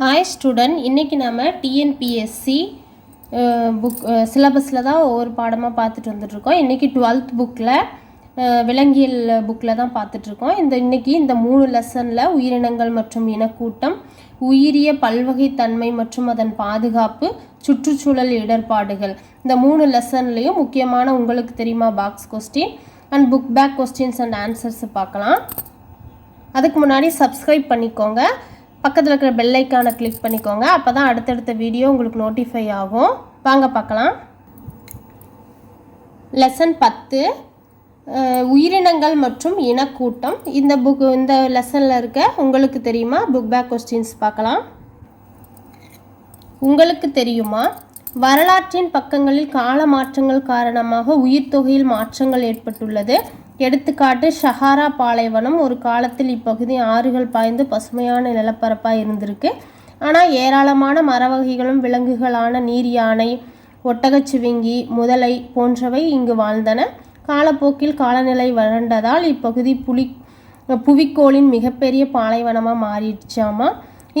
Hi student இன்றைக்கி நம்ம TNPSC book சிலபஸில் தான் ஒவ்வொரு பாடமாக பார்த்துட்டு வந்துட்ருக்கோம் இன்றைக்கி டுவெல்த் புக்கில் விலங்கியல் புக்கில் தான் பார்த்துட்ருக்கோம் இந்த இன்றைக்கி இந்த மூணு லெசனில் உயிரினங்கள் மற்றும் இனக்கூட்டம் உயிரிய பல்வகைத்தன்மை மற்றும் அதன் பாதுகாப்பு சுற்றுச்சூழல் இடர்பாடுகள். இந்த மூணு லெசன்லேயும் முக்கியமான உங்களுக்கு தெரியுமா box question and book back questions and answers பார்க்கலாம். அதுக்கு முன்னாடி சப்ஸ்கிரைப் பண்ணிக்கோங்க. பக்கத்தில் இருக்கிற பெல் ஐக்கானை கிளிக் பண்ணிக்கோங்க. அப்போ தான் அடுத்தடுத்த வீடியோ உங்களுக்கு நோட்டிஃபை ஆகும். வாங்க பார்க்கலாம். லெசன் பத்து. உயிரினங்கள் மற்றும் இனக்கூட்டம். இந்த புக் இந்த லெசனில் இருக்க உங்களுக்கு தெரியுமா? புக் பேக் கொஸ்டின்ஸ் பார்க்கலாம். உங்களுக்கு தெரியுமா? வரலாற்றின் பக்கங்களில் கால மாற்றங்கள் காரணமாக உயிர் தொகையில் மாற்றங்கள் ஏற்பட்டுள்ளது. எடுத்துக்காட்டு ஷஹாரா பாலைவனம் ஒரு காலத்தில் இப்பகுதி ஆறுகள் பாய்ந்து பசுமையான நிலப்பரப்பாக இருந்திருக்கு. ஆனால் ஏராளமான மர வகைகளும் விலங்குகளான நீர் யானை ஒட்டகச்சிவிங்கி முதலை போன்றவை இங்கு வாழ்ந்தன. காலப்போக்கில் காலநிலை வறண்டதால் இப்பகுதி புலி புவிக்கோளின் மிகப்பெரிய பாலைவனமாக மாறிடுச்சாமா?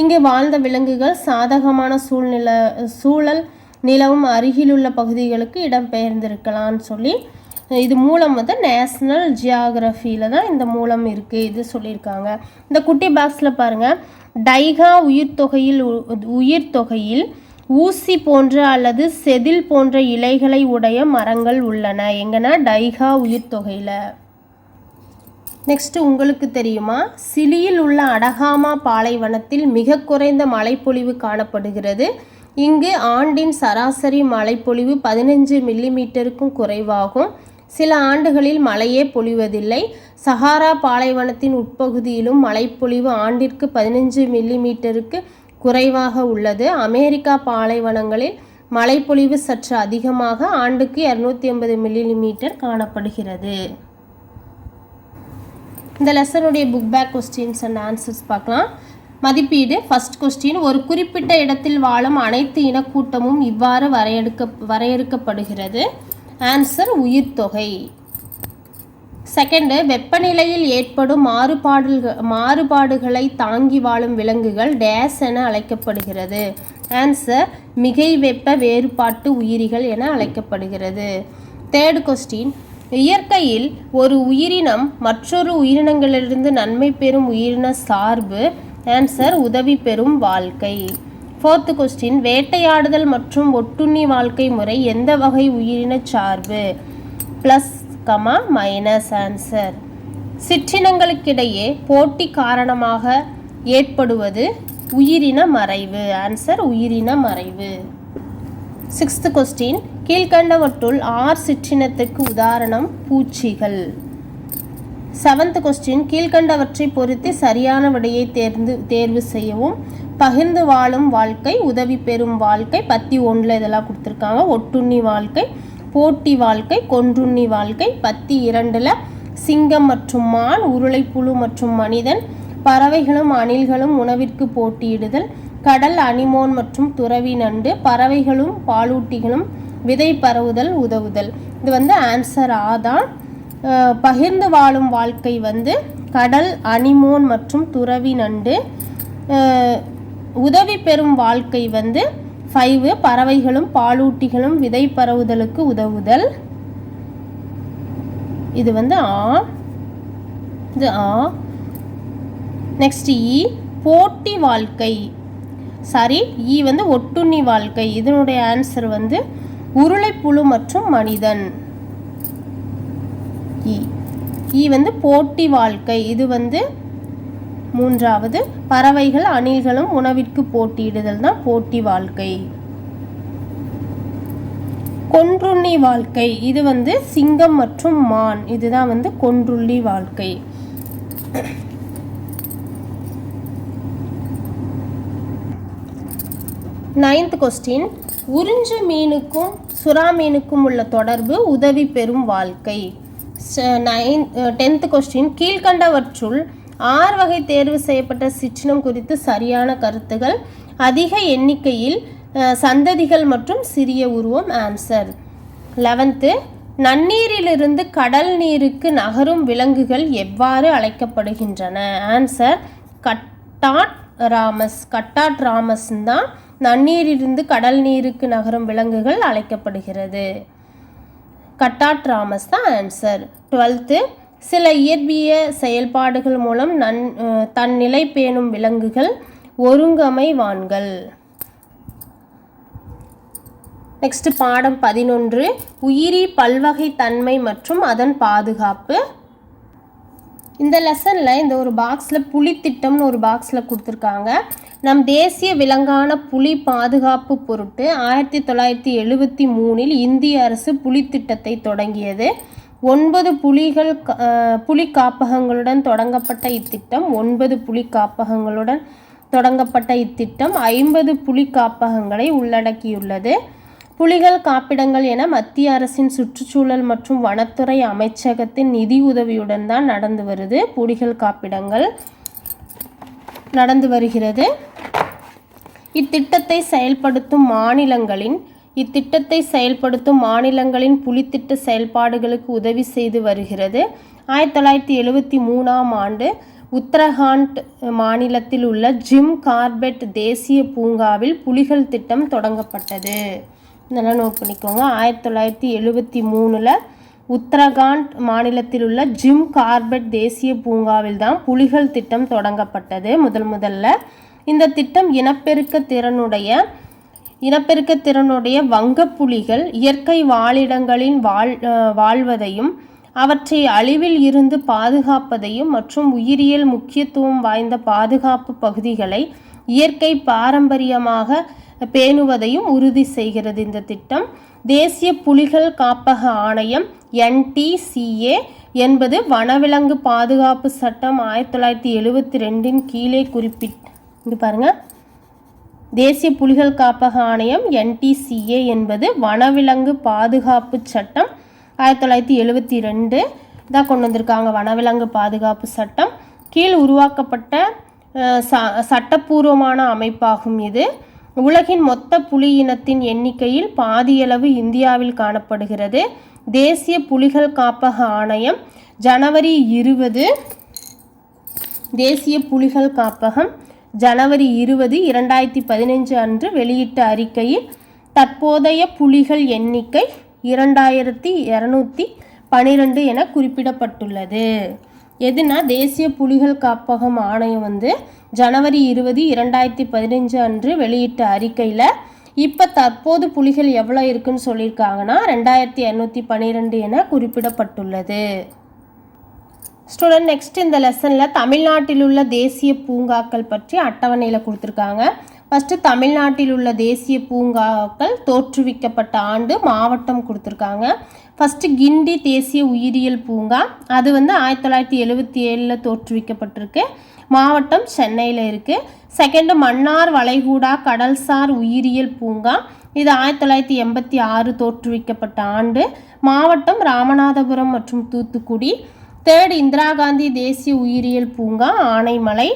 இங்கு வாழ்ந்த விலங்குகள் சாதகமான சூழ்நிலை சூழல் நிலவும் அருகிலுள்ள பகுதிகளுக்கு இடம்பெயர்ந்திருக்கலாம்னு சொல்லி இது மூலம் வந்து நேஷ்னல் ஜியாகிரஃபியில் தான் இந்த மூலம் இருக்குது இது சொல்லியிருக்காங்க. இந்த குட்டி பாக்ஸில் பாருங்கள் டைகா உயிர் தொகையில் உயிர் தொகையில் ஊசி போன்ற அல்லது செதில் போன்ற இலைகளை உடைய மரங்கள் உள்ளன. எங்கன்னா டைகா உயிர் தொகையில். உங்களுக்கு தெரியுமா? சிலியில் உள்ள அடகாமா பாலைவனத்தில் மிக குறைந்த மழைப்பொழிவு காணப்படுகிறது. இங்கு ஆண்டின் சராசரி மழைப்பொழிவு பதினஞ்சு மில்லிமீட்டருக்கும் குறைவாகும். சில ஆண்டுகளில் மழையே பொழிவதில்லை. சஹாரா பாலைவனத்தின் உட்பகுதியிலும் மழைப்பொழிவு ஆண்டிற்கு பதினஞ்சு மில்லிமீட்டருக்கு குறைவாக உள்ளது. அமெரிக்கா பாலைவனங்களில் மழைப்பொழிவு சற்று அதிகமாக ஆண்டுக்கு இரநூத்தி ஐம்பது மில்லிமீட்டர் காணப்படுகிறது. இந்த லெசனுடைய book back questions and answers பார்க்கலாம். மதிப்பீடு. ஃபஸ்ட் கொஸ்டின் ஒரு குறிப்பிட்ட இடத்தில் வாழும் அனைத்து இனக்கூட்டமும் இவ்வாறு வரையறுக்க வரையறுக்கப்படுகிறது. ஆன்சர் உயிர்த்தொகை செகண்டு வெப்பநிலையில் ஏற்படும் மாறுபாடுகள் மாறுபாடுகளை தாங்கி வாழும் விலங்குகள் டேஸ் என அழைக்கப்படுகிறது. ஆன்சர் மிகை வெப்ப வேறுபாட்டு உயிரிகள் என அழைக்கப்படுகிறது. தேர்ட் கொஸ்டின் இயற்கையில் ஒரு உயிரினம் மற்றொரு உயிரினங்களிலிருந்து நன்மை பெறும் உயிரின சார்பு. ஆன்சர் உதவி பெறும் வாழ்க்கை. ஃபோர்த்து கொஸ்டின் வேட்டையாடுதல் மற்றும் ஒட்டுண்ணி வாழ்க்கை முறை எந்த வகை உயிரின சார்பு? ப்ளஸ் கமா மைனஸ் ஆன்சர் சிற்றினங்களுக்கிடையே போட்டி காரணமாக ஏற்படுவது உயிரின மறைவு. ஆன்சர் உயிரின மறைவு. சிக்ஸ்த் கொஸ்டின் கீழ்கண்டவற்றுள் ஆர் சிற்றினத்துக்கு உதாரணம் பூச்சிகள். செவன்த் கொஸ்டின் கீழ்கண்டவற்றை பொருத்தி சரியான விடையை தேர்ந்து தேர்வு செய்யவும். பகிர்ந்து வாழும் வாழ்க்கை உதவி பெறும் வாழ்க்கை பத்தி ஒன்றில் இதெல்லாம் கொடுத்துருக்காங்க. ஒட்டுண்ணி வாழ்க்கை போட்டி வாழ்க்கை கொன்றுண்ணி வாழ்க்கை பத்தி இரண்டில் சிங்கம் மற்றும் மான் உருளைப்புழு மற்றும் மனிதன் பறவைகளும் அணில்களும் உணவிற்கு போட்டியிடுதல் கடல் அனிமோன் மற்றும் துறவி நண்டு பறவைகளும் பாலூட்டிகளும் விதை பரவுதல் உதவுதல். இது வந்து ஆன்சர் ஆ தான். பகிர்ந்து வாழும் வாழ்க்கை வந்து கடல் அனிமோன் மற்றும் துறவி நண்டு உதவி பெறும் வாழ்க்கை வந்து ஃபைவு பறவைகளும் பாலூட்டிகளும் விதை பரவுதலுக்கு உதவுதல். இது வந்து ஆ இது ஆ. நெக்ஸ்ட் இ e, போட்டி வாழ்க்கை. சாரி இ e வந்து ஒட்டுண்ணி வாழ்க்கை. இதனுடைய ஆன்சர் வந்து உருளைப்புழு மற்றும் மனிதன். இ இ வந்து போட்டி வாழ்க்கை. இது வந்து மூன்றாவது பறவைகள் அணில்களும் உணவிற்கு போட்டியிடுதல் தான் போட்டி வாழ்க்கை. கொன்றுண்ணி வாழ்க்கை. இது வந்து சிங்கம் மற்றும் மான். இதுதான் வந்து கொன்றுள்ளி வாழ்க்கை. நைன்த் கொஸ்டின் உறிஞ்சு மீனுக்கும் சுறா மீனுக்கும் உள்ள தொடர்பு உதவி பெறும் வாழ்க்கை. நைன் டென்த் கொஸ்டின் கீழ்கண்டவற்றுள் ஆறு வகை தேர்வு செய்யப்பட்ட சிற்றினம் குறித்து சரியான கருத்துகள் அதிக எண்ணிக்கையில் சந்ததிகள் மற்றும் சிறிய உருவம் ஆன்சர் லெவன்த்து நன்னீரிலிருந்து கடல் நீருக்கு நகரும் விலங்குகள் எவ்வாறு அழைக்கப்படுகின்றன? ஆன்சர் கட்டாட் ராமஸ் கட்டாட் ராமஸ் தான் நன்னீரிலிருந்து கடல் நீருக்கு நகரும் விலங்குகள் அழைக்கப்படுகிறது. கட்டாட் ராமஸ் தான் ஆன்சர் டுவெல்த்து சில இயற்பிய செயல்பாடுகள் மூலம் நன் தன் நிலை பேணும் விலங்குகள் ஒருங்கமைவான்கள். நெக்ஸ்ட் பாடம் பதினொன்று. உயிரி பல்வகை தன்மை மற்றும் அதன் பாதுகாப்பு. இந்த லெசனில் இந்த ஒரு பாக்ஸில் புலி திட்டம்னு ஒரு பாக்ஸில் கொடுத்துருக்காங்க. நம் தேசிய விலங்கான புலி பாதுகாப்பு பொருட்டு ஆயிரத்தி தொள்ளாயிரத்தி எழுபத்தி மூணில் இந்திய அரசு புலி திட்டத்தை தொடங்கியது. ஒன்பது புலிகள் கா- புலி காப்பகங்களுடன் தொடங்கப்பட்ட இத்திட்டம் ஒன்பது புலி காப்பகங்களுடன் தொடங்கப்பட்ட இத்திட்டம் ஐம்பது புலி காப்பகங்களை உள்ளடக்கியுள்ளது. புலிகள் காப்பிடங்கள் என மத்திய அரசின் சுற்றுச்சூழல் மற்றும் வனத்துறை அமைச்சகத்தின் நிதி உதவியுடன் தான் நடந்து வருது புலிகள் காப்பிடங்கள். நடந்து வருகிறது. இத்திட்டத்தை செயல்படுத்தும் மாநிலங்களின் இத்திட்டத்தை செயல்படுத்தும் மாநிலங்களின் புலித்திட்ட செயல்பாடுகளுக்கு உதவி செய்து வருகிறது. ஆயிரத்தி தொள்ளாயிரத்தி எழுபத்தி மூணாம் ஆண்டு உத்தரகாண்ட் மாநிலத்தில் உள்ள ஜிம் கார்பெட் தேசிய பூங்காவில் புலிகள் திட்டம் தொடங்கப்பட்டது. இதெல்லாம் நோட் பண்ணிக்கோங்க. ஆயிரத்தி தொள்ளாயிரத்தி எழுபத்தி மூணில் உத்தரகாண்ட் மாநிலத்தில் உள்ள ஜிம் கார்பெட் தேசிய பூங்காவில் தான் புலிகள் திட்டம் தொடங்கப்பட்டது முதல் முதல்ல. இந்த திட்டம் இனப்பெருக்க திறனுடைய இனப்பெருக்க திறனுடைய வங்கப்புலிகள் இயற்கை வாழிடங்களில் வாழ் வாழ்வதையும் அவற்றை அழிவில் இருந்து பாதுகாப்பதையும் மற்றும் உயிரியல் முக்கியத்துவம் வாய்ந்த பாதுகாப்பு பகுதிகளை இயற்கை பாரம்பரியமாக பேணுவதையும் உறுதி செய்கிறது இந்த திட்டம். தேசிய புலிகள் காப்பக ஆணையம் என்டிசிஏ என்பது வனவிலங்கு பாதுகாப்பு சட்டம் ஆயிரத்தி தொள்ளாயிரத்தி எழுபத்தி ரெண்டின் கீழே குறிப்பிட் இங்க பாருங்கள் தேசிய புலிகள் காப்பக ஆணையம் என்டிசிஏ என்பது வனவிலங்கு பாதுகாப்பு சட்டம். ஆயிரத்தி தொள்ளாயிரத்தி எழுபத்தி ரெண்டு தான் கொண்டு வந்திருக்காங்க வனவிலங்கு பாதுகாப்பு சட்டம். கீழ் உருவாக்கப்பட்ட ச சட்டப்பூர்வமான அமைப்பாகும் இது. உலகின் மொத்த புலி இனத்தின் எண்ணிக்கையில் பாதியளவு இந்தியாவில் காணப்படுகிறது. தேசிய புலிகள் காப்பக ஆணையம் ஜனவரி இருபது தேசிய புலிகள் காப்பகம். ஜனவரி இருபது இரண்டாயிரத்தி பதினைஞ்சு அன்று வெளியிட்ட அறிக்கையில் தற்போதைய புலிகள் எண்ணிக்கை இரண்டாயிரத்தி இரநூத்தி பனிரெண்டு என குறிப்பிடப்பட்டுள்ளது. எதுனா தேசிய புலிகள் காப்பகம் ஆணையம் வந்து ஜனவரி இருபது இரண்டாயிரத்தி பதினைஞ்சு அன்று வெளியிட்ட அறிக்கையில் இப்போ தற்போது புலிகள் எவ்வளோ இருக்குன்னு சொல்லியிருக்காங்கன்னா ரெண்டாயிரத்தி இரநூத்தி பன்னிரெண்டு என குறிப்பிடப்பட்டுள்ளது. ஸ்டூடெண்ட் நெக்ஸ்ட் இந்த லெசனில் தமிழ்நாட்டில் உள்ள தேசிய பூங்காக்கள் பற்றி அட்டவணையில் கொடுத்துருக்காங்க. ஃபஸ்ட்டு தமிழ்நாட்டில் உள்ள தேசிய பூங்காக்கள் தோற்றுவிக்கப்பட்ட ஆண்டு மாவட்டம் கொடுத்துருக்காங்க. ஃபஸ்ட்டு கிண்டி தேசிய உயிரியல் பூங்கா அது வந்து ஆயிரத்தி தொள்ளாயிரத்தி எழுபத்தி ஏழில் தோற்றுவிக்கப்பட்டிருக்கு. மாவட்டம் சென்னையில் இருக்குது செகண்டு மன்னார் வளைகுடா கடல்சார் உயிரியல் பூங்கா இது ஆயிரத்தி தொள்ளாயிரத்தி எண்பத்தி ஆறு தோற்றுவிக்கப்பட்ட ஆண்டு. மாவட்டம் ராமநாதபுரம் மற்றும் தூத்துக்குடி. தேர்ட் இந்திரா காந்தி தேசிய உயிரியல் பூங்கா ஆனைமலை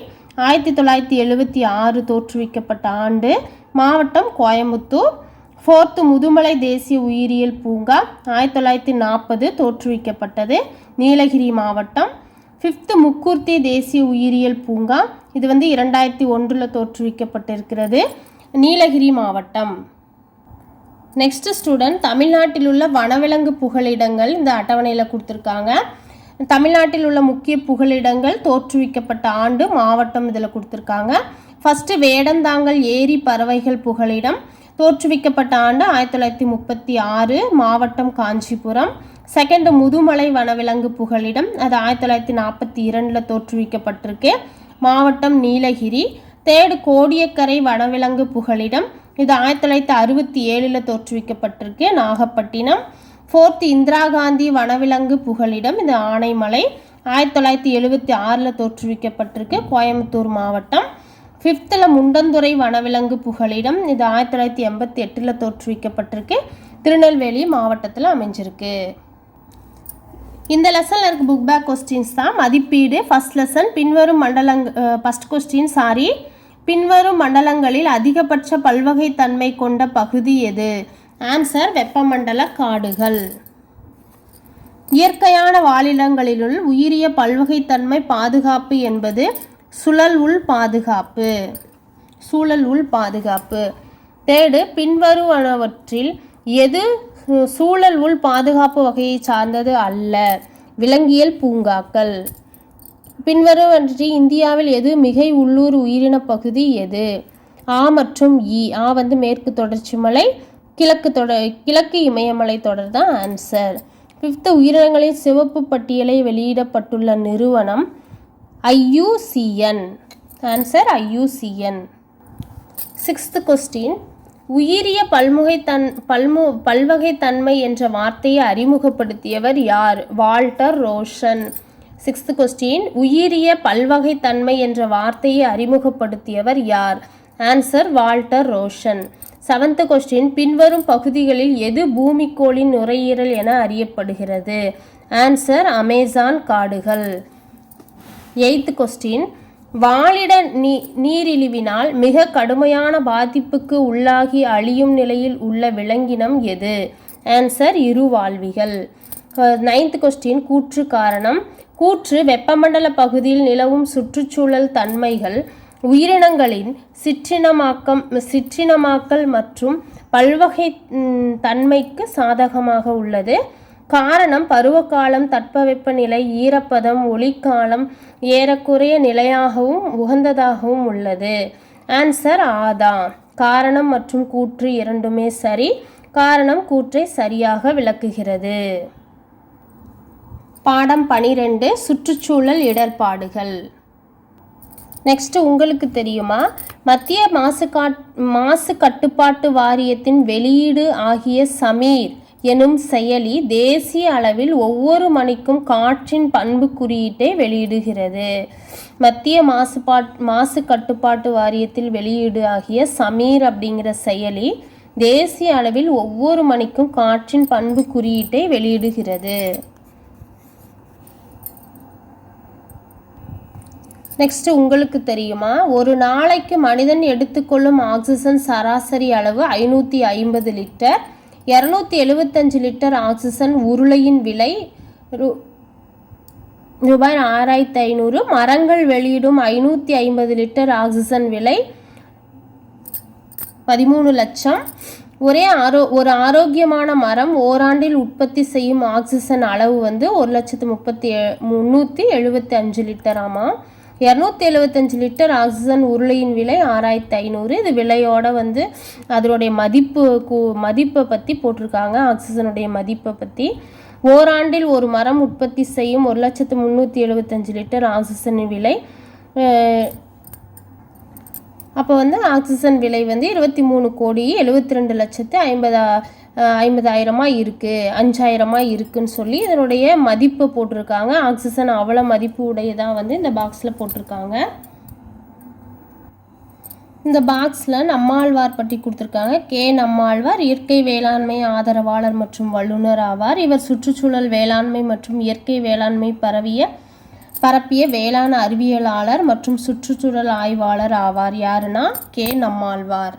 ஆயிரத்தி தொள்ளாயிரத்தி எழுபத்தி ஆறு தோற்றுவிக்கப்பட்ட ஆண்டு மாவட்டம் கோயம்புத்தூர். ஃபோர்த்து முதுமலை தேசிய உயிரியல் பூங்கா ஆயிரத்தி தொள்ளாயிரத்தி நாற்பது தோற்றுவிக்கப்பட்டது நீலகிரி மாவட்டம். ஃபிஃப்த்து முக்கூர்த்தி தேசிய உயிரியல் பூங்கா இது வந்து இரண்டாயிரத்தி ஒன்றில் தோற்றுவிக்கப்பட்டிருக்கிறது நீலகிரி மாவட்டம். நெக்ஸ்ட் ஸ்டூடெண்ட் தமிழ்நாட்டில் உள்ள வனவிலங்கு புகலிடங்கள் இந்த அட்டவணையில் கொடுத்துருக்காங்க. தமிழ்நாட்டில் உள்ள முக்கிய புகலிடங்கள் தோற்றுவிக்கப்பட்ட ஆண்டு மாவட்டம் இதில் கொடுத்துருக்காங்க. ஃபஸ்ட்டு வேடந்தாங்கல் ஏரி பறவைகள் புகலிடம் தோற்றுவிக்கப்பட்ட ஆண்டு ஆயிரத்தி தொள்ளாயிரத்தி முப்பத்தி ஆறு மாவட்டம் காஞ்சிபுரம். செகண்ட் முதுமலை வனவிலங்கு புகலிடம் அது ஆயிரத்தி தொள்ளாயிரத்தி நாற்பத்தி இரண்டில் தோற்றுவிக்கப்பட்டிருக்கு. மாவட்டம் நீலகிரி. தேர்டு கோடியக்கரை வனவிலங்கு புகலிடம் இது ஆயிரத்தி தொள்ளாயிரத்தி அறுபத்தி ஏழில் தோற்றுவிக்கப்பட்டிருக்கு. நாகப்பட்டினம். ஃபோர்த் இந்திரா காந்தி வனவிலங்கு புகலிடம் இந்த ஆனைமலை ஆயிரத்தி தொள்ளாயிரத்தி எழுபத்தி ஆறில் தோற்றுவிக்கப்பட்டிருக்கு. கோயம்புத்தூர் மாவட்டம். ஃபிஃப்த்தில் முண்டந்துறை வனவிலங்கு புகலிடம் இது ஆயிரத்தி தொள்ளாயிரத்தி எண்பத்தி எட்டில் தோற்றுவிக்கப்பட்டிருக்கு. திருநெல்வேலி மாவட்டத்தில் அமைஞ்சிருக்கு. இந்த லெசனில் இருக்க புக் பேக் கொஸ்டின்ஸ் தான். மதிப்பீடு ஃபர்ஸ்ட் லெசன் பின்வரும் மண்டலங் ஃபஸ்ட் கொஸ்டின் சாரி பின்வரும் மண்டலங்களில் அதிகபட்ச பல்வகைத்தன்மை கொண்ட பகுதி எது? ஆன்சர் வெப்பமண்டல காடுகள். இயற்கையான வாழிடங்களிலுள் உயிரிய பல்வகைத்தன்மை பாதுகாப்பு என்பது சுழல் உள் பாதுகாப்பு. சூழல் உள் பாதுகாப்பு. தேடு பின்வருவனவற்றில் எது சூழல் உள் பாதுகாப்பு வகையை சார்ந்தது அல்ல. விலங்கியல் பூங்காக்கள். பின்வருவற்றில் இந்தியாவில் எது மிகை உள்ளூர் உயிரின பகுதி எது? ஆ மற்றும் இ. ஆ வந்து மேற்கு தொடர்ச்சி மலை கிழக்கு தொடர் கிழக்கு இமயமலை தொடர் தான் ஆன்சர் ஃபிஃப்த்து உயிரினங்களின் சிவப்பு பட்டியலை வெளியிடப்பட்டுள்ள நிறுவனம் IUCN answer IUCN sixth question உயிரிய பல்முகை தன் பல்மு பல்வகைத்தன்மை என்ற வார்த்தையை அறிமுகப்படுத்தியவர் யார்? வால்டர் ரோஷன். சிக்ஸ்த்து கொஸ்டின் உயிரிய பல்வகைத்தன்மை என்ற வார்த்தையை அறிமுகப்படுத்தியவர் யார்? Answer Walter Rosen. Seventh question பின்வரும் பகுதிகளில் எது பூமிக்கோளின் நுரையீரல் என அறியப்படுகிறது? ஆன்சர் அமேசான் காடுகள். எய்த் கொஸ்டின் வாழிட நீ நீரிழிவினால் மிக கடுமையான பாதிப்புக்கு உள்ளாகி அழியும் நிலையில் உள்ள விலங்கினம் எது? ஆன்சர் இருவாழ்விகள். நைன்த் கொஸ்டின் கூற்று காரணம். கூற்று வெப்பமண்டல பகுதியில் நிலவும் சுற்றுச்சூழல் தன்மைகள். உயிரினங்களின் சிற்றினமாக்கம் சிற்றினமாக்கல் மற்றும் பல்வகை தன்மைக்கு சாதகமாக உள்ளது. காரணம் பருவகாலம் தட்பவெப்பநிலை ஈரப்பதம் ஒளிக்காலம் ஏறக்குறைய நிலையாகவும் உகந்ததாகவும் உள்ளது. ஆன்சர் ஆதா. காரணம் மற்றும் கூற்று இரண்டுமே சரி. காரணம் கூற்றை சரியாக விளக்குகிறது. பாடம் பனிரெண்டு சுற்றுச்சூழல் இடர்பாடுகள். நெக்ஸ்ட் உங்களுக்கு தெரியுமா? மத்திய மாசு காட் மாசு கட்டுப்பாட்டு வாரியத்தின் வெளியீடு ஆகிய சமீர் எனும் செயலி தேசிய அளவில் ஒவ்வொரு மணிக்கும் காற்றின் பண்பு குறியீட்டை வெளியிடுகிறது. மத்திய மாசுபாட் மாசு கட்டுப்பாட்டு வாரியத்தில் வெளியீடு ஆகிய சமீர் அப்படிங்கிற செயலி தேசிய அளவில் ஒவ்வொரு மணிக்கும் காற்றின் பண்பு குறியீட்டை வெளியிடுகிறது. நெக்ஸ்ட்டு உங்களுக்கு தெரியுமா? ஒரு நாளைக்கு மனிதன் எடுத்துக்கொள்ளும் ஆக்சிஜன் சராசரி அளவு ஐநூற்றி ஐம்பது லிட்டர் இரநூத்தி எழுபத்தஞ்சு லிட்டர் ஆக்சிஜன் உருளையின் விலை ரூ ரூபாய் ஆறாயிரத்தி ஐநூறு. மரங்கள் வெளியிடும் ஐநூற்றி ஐம்பது லிட்டர் ஆக்சிஜன் விலை பதிமூணு லட்சம். ஒரே ஆரோ ஒரு ஆரோக்கியமான மரம் ஓராண்டில் உற்பத்தி செய்யும் ஆக்சிஜன் அளவு வந்து ஒரு லட்சத்து முப்பத்தி முந்நூற்றி எழுபத்தி அஞ்சு லிட்டராமா இரநூத்தி எழுபத்தஞ்சு லிட்டர் ஆக்சிஜன் உருளையின் விலை ஆறாயிரத்தி ஐநூறு. இது விலையோட வந்து அதனுடைய மதிப்பு கு- மதிப்பை பற்றி போட்டிருக்காங்க. ஆக்சிஜனுடைய மதிப்பை பற்றி ஓராண்டில் ஒரு மரம் உற்பத்தி செய்யும் ஒரு லட்சத்து முந்நூற்றி எழுபத்தஞ்சு லிட்டர் ஆக்சிஜன் விலை அப்போ வந்து ஆக்சிஜன் விலை வந்து இருபத்தி மூணு கோடி எழுபத்தி ரெண்டு லட்சத்து ஐம்பதா ஐம்பதாயிரமாக இருக்குது அஞ்சாயிரமாக இருக்குன்னு சொல்லி இதனுடைய மதிப்பு போட்டிருக்காங்க. ஆக்சிஜன் அவ்வளோ மதிப்பு உடையதாக வந்து இந்த பாக்ஸில் போட்டிருக்காங்க. இந்த பாக்ஸில் நம்மாழ்வார் பற்றி கொடுத்துருக்காங்க. கே. நம்மாழ்வார் இயற்கை வேளாண்மை ஆதரவாளர் மற்றும் வல்லுனர் ஆவார். இவர் சுற்றுச்சூழல் வேளாண்மை மற்றும் இயற்கை வேளாண்மை பரவிய பரப்பிய வேளாண் அறிவியலாளர் மற்றும் சுற்றுச்சூழல் ஆய்வாளர் ஆவார். யாருன்னா கே. நம்மாழ்வார்.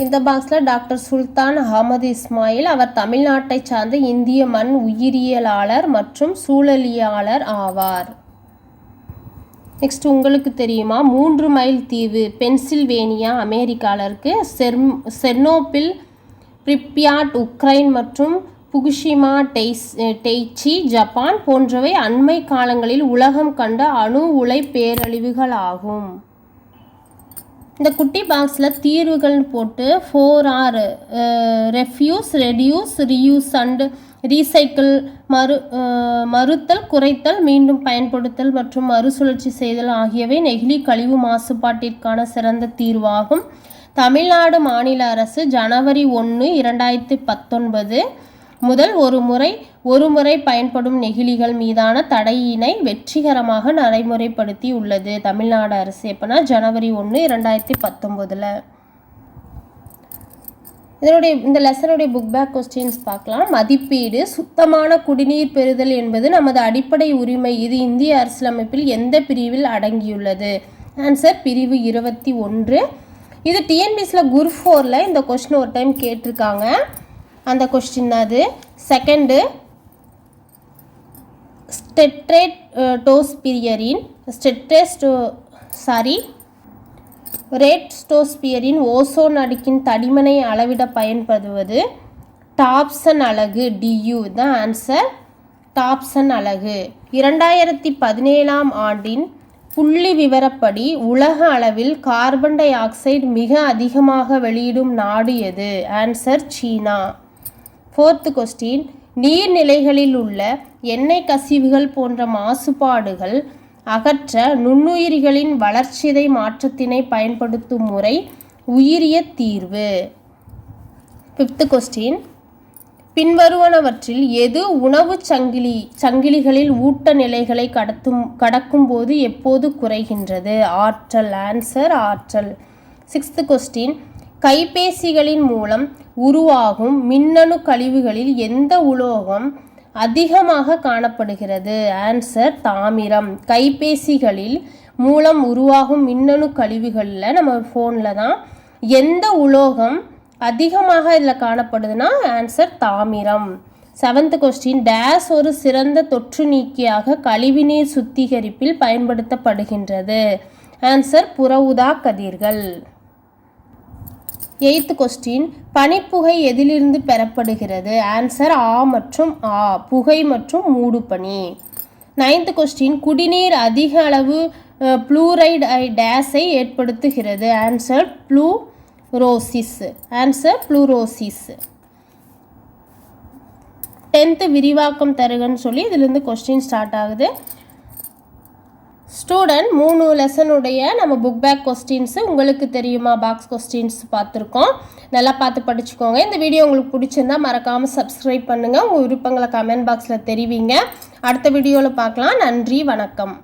இந்த பாக்ஸில் டாக்டர் சுல்தான் அகமது இஸ்மாயில் அவர் தமிழ்நாட்டை சார்ந்த இந்திய மண் உயிரியலாளர் மற்றும் சூழலியாளர் ஆவார். நெக்ஸ்ட் உங்களுக்கு தெரியுமா? மூன்று மைல் தீவு பென்சில்வேனியா அமெரிக்காவில் இருக்குது செர்ம் செர்னோபில் பிரிப்பியாட் உக்ரைன் மற்றும் புகுஷிமா டெய்ஸ் டெய்ச்சி ஜப்பான் போன்றவை அண்மை காலங்களில் உலகம் கண்ட அணு உலை பேரழிவுகள் ஆகும் இந்த குட்டி பாக்ஸில் தீர்வுகள்னு போட்டு four R refuse reduce reuse and recycle மறு மறுத்தல் குறைத்தல் மீண்டும் பயன்படுத்தல் மற்றும் மறுசுழற்சி செய்தல் ஆகியவை நெகிழி கழிவு மாசுபாட்டிற்கான சிறந்த தீர்வாகும். தமிழ்நாடு மாநில அரசு ஜனவரி ஒன்று இரண்டாயிரத்தி பத்தொன்பது முதல் ஒரு முறை ஒரு முறை பயன்படும் நெகிழிகள் மீதான தடையினை வெற்றிகரமாக நடைமுறைப்படுத்தி உள்ளது. தமிழ்நாடு அரசு எப்போனா ஜனவரி ஒன்று இரண்டாயிரத்தி பத்தொம்போதில். இதனுடைய இந்த லெசனுடைய புக் பேக் கொஸ்டின்ஸ் பார்க்கலாம். மதிப்பீடு சுத்தமான குடிநீர் பெறுதல் என்பது நமது அடிப்படை உரிமை. இது இந்திய அரசியலமைப்பில் எந்த பிரிவில் அடங்கியுள்ளது? ஆன்சர் பிரிவு இருபத்தி ஒன்று. இது டிஎன்பிஎஸ்சில் குரூப் ஃபோரில் இந்த கொஸ்டின் ஒரு டைம் கேட்டிருக்காங்க. அந்த கொஸ்டின் அது. செகண்டு ஸ்டெட்ரேட் டோஸ்பிரியரின் ஸ்டெட்ரேஸ்டோ சாரி ரேட் ஸ்டோஸ்பியரின் ஓசோன் அடுக்கின் தடிமனை அளவிட பயன்படுவது. டாப்சன் அலகு டியூ தான் ஆன்சர் டாப்சன் அலகு. இரண்டாயிரத்தி பதினேழாம் ஆண்டின் புள்ளி விவரப்படி உலக அளவில் கார்பன் டை ஆக்சைடு மிக அதிகமாக வெளியிடும் நாடு எது? ஆன்சர் சீனா. ஃபோர்த்து கொஸ்டின் நீர்நிலைகளில் உள்ள எண்ணெய் கசிவுகள் போன்ற மாசுபாடுகள் அகற்ற நுண்ணுயிரிகளின் வளர்ச்சிதை மாற்றத்தினை பயன்படுத்தும் முறை உயிரிய தீர்வு. ஃபிஃப்த்து கொஸ்டின் பின்வருவனவற்றில் எது உணவு சங்கிலி சங்கிலிகளில் ஊட்ட நிலைகளை கடத்தும் கடக்கும்போது எப்போது குறைகின்றது? ஆற்றல் ஆன்சர் ஆற்றல். சிக்ஸ்த்து கொஸ்டின் கைபேசிகளின் மூலம் உருவாகும் மின்னணு கழிவுகளில் எந்த உலோகம் அதிகமாக காணப்படுகிறது? ஆன்சர் தாமிரம். கைபேசிகளில் மூலம் உருவாகும் மின்னணு கழிவுகளில் நம்ம ஃபோனில் தான் எந்த உலோகம் அதிகமாக இதில் காணப்படுதுன்னா ஆன்சர் தாமிரம். செவன்த் கொஸ்டின் டேஸ் ஒரு சிறந்த தொற்று நீக்கியாக கழிவுநீர் சுத்திகரிப்பில் பயன்படுத்தப்படுகின்றது. ஆன்சர் புற உதா கதிர்கள். எயித்து கொஸ்டின் பனிப்புகை எதிலிருந்து பெறப்படுகிறது? ஆன்சர் ஆ மற்றும் ஆ புகை மற்றும் மூடுபனி. நைன்த் கொஸ்டின் குடிநீர் அதிக அளவு ப்ளூரைடு டேஸை ஏற்படுத்துகிறது. Answer fluorosis answer fluorosis tenth விரிவாக்கம் தருகன்னு சொல்லி இதுலேருந்து கொஸ்டின் ஸ்டார்ட் ஆகுது. ஸ்டூடெண்ட் மூணு லெசனுடைய நம்ம புக் பேக் கொஸ்டின்ஸு உங்களுக்கு தெரியுமா? பாக்ஸ் கொஸ்டின்ஸ் பார்த்துருக்கோம். நல்லா பார்த்து படிச்சுக்கோங்க. இந்த வீடியோ உங்களுக்கு பிடிச்சிருந்தா மறக்காமல் சப்ஸ்கிரைப் பண்ணுங்கள் உங்கள் விருப்பங்களை கமெண்ட் பாக்ஸில் தெரிவிங்க. அடுத்த வீடியோவில் பார்க்கலாம். நன்றி வணக்கம்.